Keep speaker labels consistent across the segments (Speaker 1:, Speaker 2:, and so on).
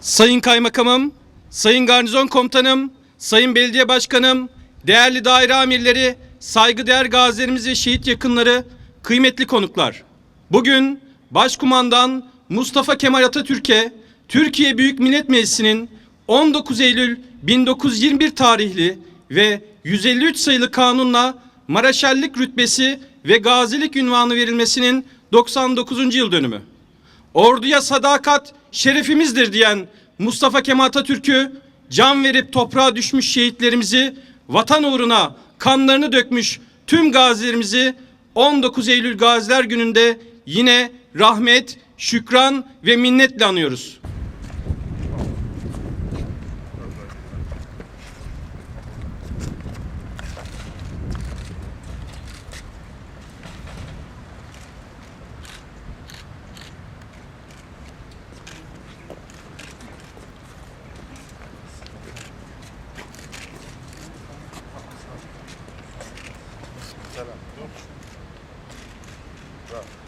Speaker 1: Sayın Kaymakamım, Sayın Garnizon Komutanım, Sayın Belediye Başkanım, değerli daire amirleri, saygıdeğer gazilerimiz ve şehit yakınları, kıymetli konuklar. Bugün Başkumandan Mustafa Kemal Atatürk'e Türkiye Büyük Millet Meclisi'nin 19 Eylül 1921 tarihli ve 153 sayılı kanunla Maraşallik rütbesi ve gazilik ünvanı verilmesinin 99. yıl dönümü. Orduya sadakat şerefimizdir diyen Mustafa Kemal Atatürk'ü can verip toprağa düşmüş şehitlerimizi vatan uğruna kanlarını dökmüş tüm gazilerimizi 19 Eylül Gaziler Günü'nde yine rahmet, şükran ve minnetle anıyoruz.
Speaker 2: selam. Dur. Bravo.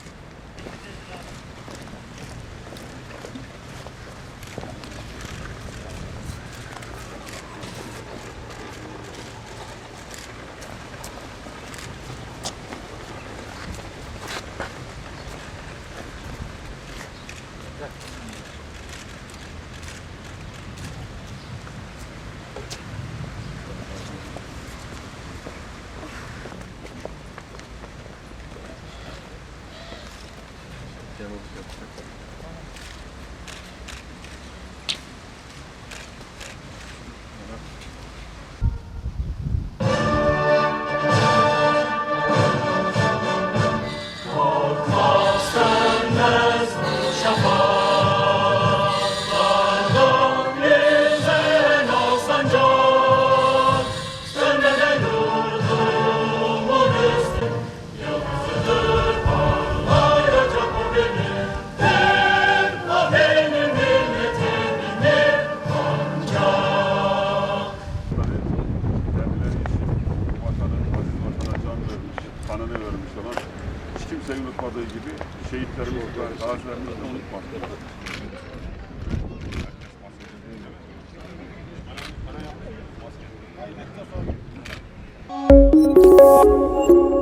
Speaker 2: Kendileri kimseyi unutmadığı gibi şehitlerimizi ve gazilerimizi de unutmadık.
Speaker 3: Thank